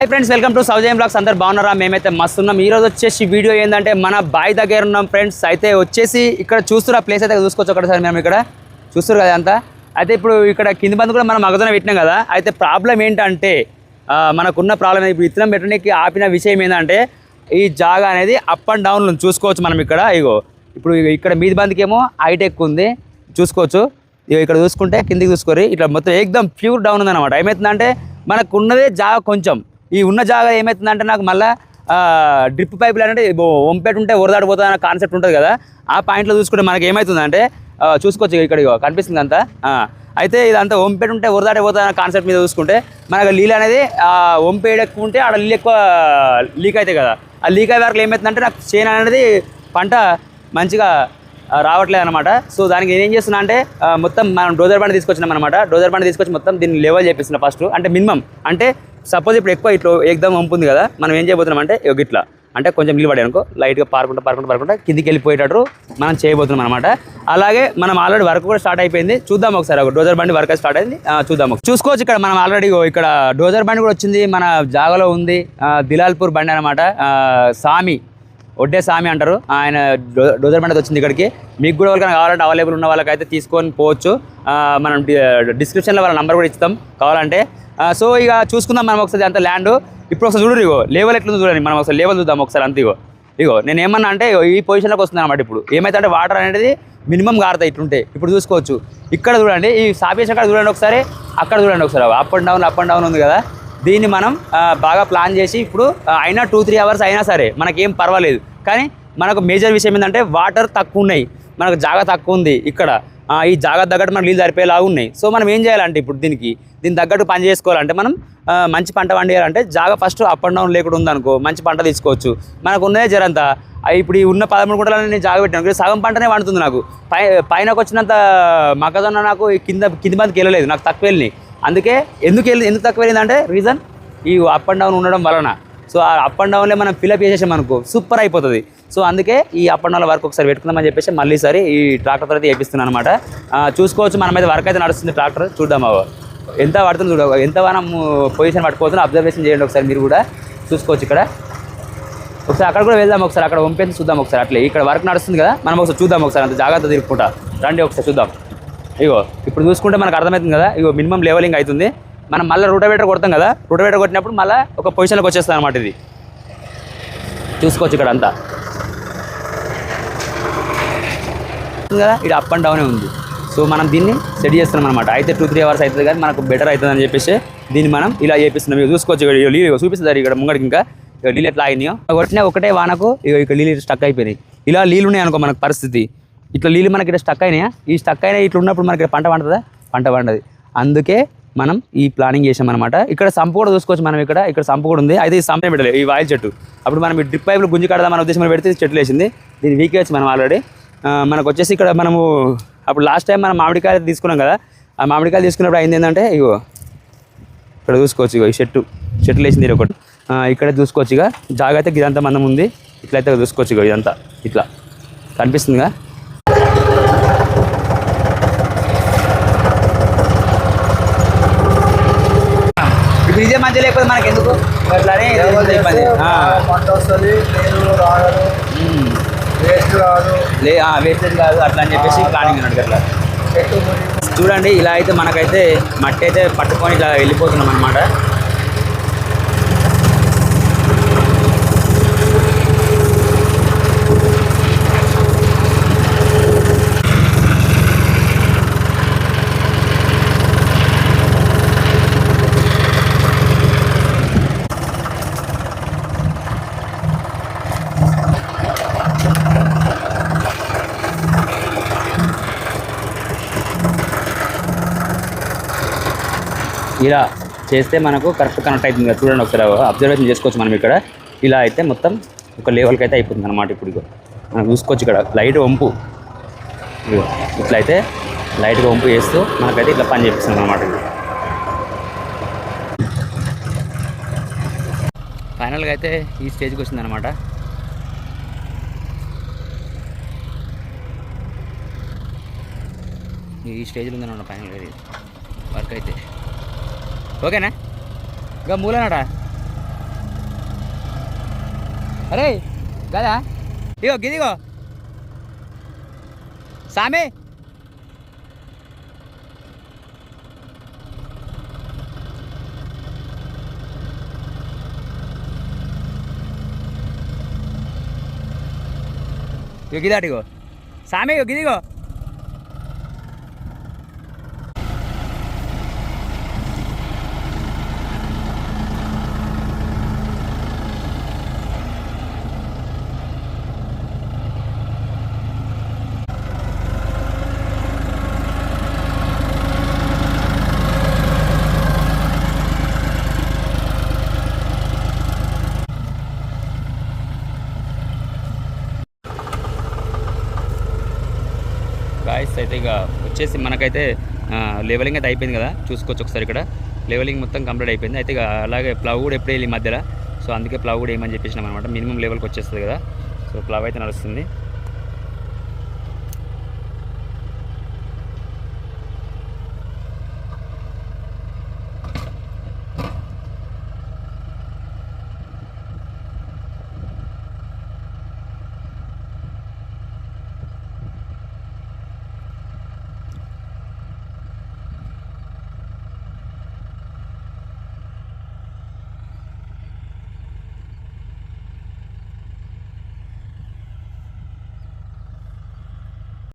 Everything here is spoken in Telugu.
Hi friends welcome to Saujayam blogs అందరు బాగున్నారా? మేమైతే మస్తు ఉన్నాం ఈ రోజు వచ్చేసి వీడియో ఏంటంటే మన బాయ్ దగ్గర ఉన్నాం ఫ్రెండ్స్ అయితే వచ్చేసి ఇక్కడ చూస్తున్న ప్లేస్ అయితే చూసుకోవచ్చు ఒకసారి మేము ఇక్కడ. చూస్తారు కదా అంతా? అయితే ఇప్పుడు ఇక్కడ కింది బంద్ కూడా మనం మగదన పెట్టినాం కదా. అయితే ప్రాబ్లం ఏంటంటే మనకున్న ప్రాబ్లం ఇప్పుడు ఇత్తనం పెట్టడానికి ఆపిన విషయం ఏంటంటే ఈ జాగా అనేది అప్ అండ్ డౌన్ చూసుకోవచ్చు మనం ఇక్కడ. ఇగో ఇప్పుడు ఇక్కడ మీది బంద్కేమో హైటెక్ ఉంది. చూసుకోవచ్చు. ఇగో ఇక్కడ చూసుకుంటే కిందికి చూసుకోరు ఇట్లా మొత్తం ఏకదం ప్యూర్ డౌన్ ఉందన్నమాట. ఏమవుతుందంటే మనకు ఉన్నదే జాగా కొంచెం. ఈ ఉన్న జాగా ఏమవుతుందంటే నాకు మళ్ళీ డ్రిప్ పైపులు అంటే వంపేట ఉంటే వరదాడిపోతుంది అనే కాన్సెప్ట్ ఉంటుంది కదా. ఆ పాయింట్లో చూసుకుంటే మనకి ఏమవుతుందంటే చూసుకోవచ్చు ఇక్కడ కనిపిస్తుంది అంతా. అయితే ఇదంతా వంపేట ఉంటే వరదాడిపోతుంది అనే కాన్సెప్ట్ మీద చూసుకుంటే మనకు నీళ్ళు అనేది వంపేడు ఎక్కువ ఉంటే ఆడ నీళ్ళు ఎక్కువ లీక్ అవుతాయి కదా. ఆ లీక్ అయ్యే వరకు ఏమవుతుందంటే నాకు చేను అనేది పంట మంచిగా రావట్లేదు అనమాట సో దానికి నేను ఏం చేస్తున్నా అంటే మొత్తం మనం డోజర్ బండి తీసుకొచ్చినాం అనమాట డోజర్ బండి తీసుకొచ్చి మొత్తం దీన్ని లెవెల్ చేపిస్తున్నా ఫస్ట్ అంటే మినిమం అంటే సపోజ్ ఇప్పుడు ఎక్కువ ఇట్లా ఎగ్దమ్ పంపుంది కదా మనం ఏం చేయబోతున్నాం అంటే ఇట్లా అంటే కొంచెం నిలబడే అనుకో లైట్గా పారుకుంటా పారుకుంటా పారుకుంటా కిందికి వెళ్ళిపోయేటట్టు మనం చేయబోతున్నాం అనమాట అలాగే మనం ఆల్రెడీ వర్క్ కూడా స్టార్ట్ అయిపోయింది. చూద్దాం ఒకసారి ఒక డోజర్ బండి వర్క్ స్టార్ట్ అయింది. చూద్దాం చూసుకోవచ్చు ఇక్కడ మనం ఆల్రెడీ ఇక్కడ డోజర్ బండి కూడా వచ్చింది. మన జాగాలో ఉంది దిలాల్పూర్ బండి అనమాట సామి. ఒడ్డే స్వామి అంటారు. ఆయన డో డోజర్ వచ్చింది ఇక్కడికి. మీకు కూడా ఎవరికైనా కావాలంటే అవైలబుల్ ఉన్న వాళ్ళకైతే తీసుకొని పోవచ్చు. మనం డిస్క్రిప్షన్లో వాళ్ళ నంబర్ కూడా ఇస్తాం. కావాలంటే. సో ఇక చూసుకుందాం మనం ఒకసారి అంత ల్యాండ్ ఇప్పుడు ఒకసారి చూడరు ఇగో లేవల్ ఎట్లుందో చూడండి. మనం ఒకసారి లేవల్ చూద్దాం ఒకసారి అంత ఇగో. ఇగో నేను ఏమన్నా అంటే ఈ పొజిషన్లోకి వస్తుంది అనమాట ఇప్పుడు. ఏమైతే అంటే వాటర్ అనేది మినిమం కారుతాయి ఇట్లుంటే. ఇప్పుడు చూసుకోవచ్చు. ఇక్కడ చూడండి ఈ సాపేసి అక్కడ చూడండి ఒకసారి. అక్కడ చూడండి ఒకసారి. Up and down up and down ఉంది కదా. దీన్ని మనం బాగా ప్లాన్ చేసి ఇప్పుడు అయినా టూ త్రీ అవర్స్ అయినా సరే మనకేం పర్వాలేదు. కానీ మనకు మేజర్ విషయం ఏంటంటే వాటర్ తక్కువ ఉన్నాయి. మనకు జాగా తక్కువ ఉంది ఇక్కడ. ఈ జాగా తగ్గట్టు మనకు నీళ్ళు సరిపోయేలాగా ఉన్నాయి. సో మనం ఏం చేయాలంటే ఇప్పుడు దీనికి దీని తగ్గట్టు పని చేసుకోవాలంటే మనం మంచి పంట పండియాలంటే జాగా ఫస్ట్ అప్ అండ్ డౌన్ లేకుండా ఉందనుకో మంచి పంట తీసుకోవచ్చు. మనకు ఉన్నదే జరంతా ఇప్పుడు ఈ ఉన్న పదమూడు గుంటలను నేను జాగా పెట్టాను. సగం పంటనే పండుతుంది నాకు. పై పైనకు వచ్చినంత మొక్కజొన్న నాకు కింద కింది మందికి వెళ్ళలేదు. నాకు తక్కువ వెళ్ళినాయి. అందుకే ఎందుకు వెళ్ళి ఎందుకు తక్కువ వెళ్ళిందంటే రీజన్ ఈ అప్ అండ్ డౌన్ ఉండడం వలన. సో ఆ అప్ అండ్ డౌన్లో మనం ఫిల్అప్ చేసేసాం అనుకో సూపర్ అయిపోతుంది. సో అందుకే ఈ అప్ అండ్ డౌన్ వర్క్ ఒకసారి పెట్టుకుందామని చెప్పేసి మళ్ళీసారి ఈ ట్రాక్టర్ అయితే వేపిస్తున్నాను అనమాట చూసుకోవచ్చు మనం అయితే వర్క్ అయితే నడుస్తుంది ట్రాక్టర్ చూద్దాం బాబు ఎంత పడుతుంది చూడ ఎంత మనం పొజిషన్ పట్టుకోవచ్చు అబ్జర్వేషన్ చేయండి ఒకసారి మీరు కూడా. చూసుకోవచ్చు ఇక్కడ. ఒకసారి అక్కడ కూడా వెళ్దాం ఒకసారి అక్కడ వంపేసి చూద్దాం ఒకసారి అట్లే. ఇక్కడ వర్క్ నడుస్తుంది కదా మనం ఒకసారి చూద్దాం ఒకసారి అంత జాగ్రత్త తిరుక్కుంటా. రండి ఒకసారి చూద్దాం. ఇగో. ఇప్పుడు చూసుకుంటే మనకు అర్థమవుతుంది కదా ఇగో మినిమం లెవెలింగ్ అవుతుంది. మనం మళ్ళీ రూటవేటర్ కొడతాం కదా రూటవేటర్ కొట్టినప్పుడు మళ్ళీ ఒక పొజిషన్లోకి వచ్చేస్తుంది అనమాట ఇది. చూసుకోవచ్చు ఇక్కడ అంతా. కదా ఇది అప్ అండ్ డౌనే ఉంది. సో మనం దీన్ని సెట్ చేస్తున్నాం అనమాట అయితే టూ త్రీ అవర్స్ అవుతుంది కానీ మనకు బెటర్ అవుతుంది అని చెప్పేసి దీన్ని మనం ఇలా చేపిస్తున్నాం. ఇక చూసుకోవచ్చు ఇక్కడ చూపిస్తారు చూపిస్తుంది ఇక్కడ ముంగడికి ఇంకా. ఇక నీళ్ళు ఎట్లా అయింది కొట్టిన ఒకటే వానకు ఇక ఇక నీళ్ళు స్టక్ అయిపోయినాయి. ఇలా నీళ్ళు ఉన్నాయి అనుకో మనకు పరిస్థితి. ఇట్లా నీళ్ళు మనకి ఇక్కడ స్టక్ అయినాయా? ఈ స్టక్ అయినా ఇట్లా ఉన్నప్పుడు మనకి పంట పండుతుందా? పంట పండదు. అందుకే మనం ఈ ప్లానింగ్ చేసాం అనమాట ఇక్కడ సంపు కూడా చూసుకోవచ్చు మనం ఇక్కడ. ఇక్కడ సంపు కూడా ఉంది. అయితే ఈ సంపే పెట్టలేదు. ఈ వాయిల్ చెట్టు. అప్పుడు మనం ఈ డ్రిప్ పైపులు గుంజి కడదాం మన ఉద్దేశం పెడితే చెట్లు వేసింది. దీన్ని వచ్చి మనం ఆల్రెడీ మనకు వచ్చేసి ఇక్కడ మనము అప్పుడు లాస్ట్ టైం మనం మామిడికాయలు తీసుకున్నాం కదా. ఆ మామిడికాయలు తీసుకున్నప్పుడు అయింది ఏంటంటే ఇగో ఇక్కడ చూసుకోవచ్చు ఇగో ఈ చెట్టు. చెట్లు వేసింది ఇది ఒకటి. ఇక్కడ చూసుకోవచ్చు ఇక జాగా అయితే ఇదంతా మందం ఉంది. ఇట్లయితే చూసుకోవచ్చు ఇగో ఇదంతా. ఇట్లా. కనిపిస్తుందిగా? ఇదే మధ్య లేకపోతే మనకి ఎందుకు అట్లానే ఇబ్బంది. ఆ. పంట వస్తుంది రాగదు. వేస్ట్ రాదు. లే వేస్టేజ్ కాదు అట్లా అని చెప్పేసి ప్లానింగ్ అన్నట్టు అట్లా. చూడండి ఇలా అయితే మనకైతే మట్టి అయితే పట్టుకొని ఇట్లా వెళ్ళిపోతున్నాం అనమాట ఇలా చేస్తే మనకు కరెక్ట్ కనెక్ట్ అవుతుంది కదా. చూడండి ఒకసారి అబ్జర్వేషన్ చేసుకోవచ్చు మనం ఇక్కడ. ఇలా అయితే మొత్తం ఒక లెవెల్కి అయితే అయిపోతుంది అనమాట ఇప్పుడు మనం చూసుకోవచ్చు ఇక్కడ లైట్ వంపు. ఇట్లా అయితే లైట్గా వంపు చేస్తూ మనకైతే ఇట్లా పని చేపిస్తుంది అనమాట ఫైనల్గా అయితే ఈ స్టేజ్కి వచ్చింది అనమాట ఈ స్టేజ్లో ఉందన్నమాట ఫైనల్గా ఇది. వర్క్ అయితే. ఓకేనా ఇంకా మూలనాడా అరే కదా ఇగో గిదిగో సామి ఇగో గిదాటిగో సామి ఇగో గిదిగో గాయస్ అయితే ఇక వచ్చేసి మనకైతే లెవెలింగ్ అయితే అయిపోయింది కదా చూసుకోవచ్చు ఒకసారి ఇక్కడ. లెవెలింగ్ మొత్తం కంప్లీట్ అయిపోయింది. అయితే ఇక అలాగే ప్లవ్ కూడా ఎప్పుడు వెళ్ళి మధ్యలో. సో అందుకే ప్లవ్ కూడా ఏమని చెప్పేసినాం అనమాట మినిమం లెవెల్కి వచ్చేస్తుంది కదా. సో ప్లవ్ అయితే నడుస్తుంది.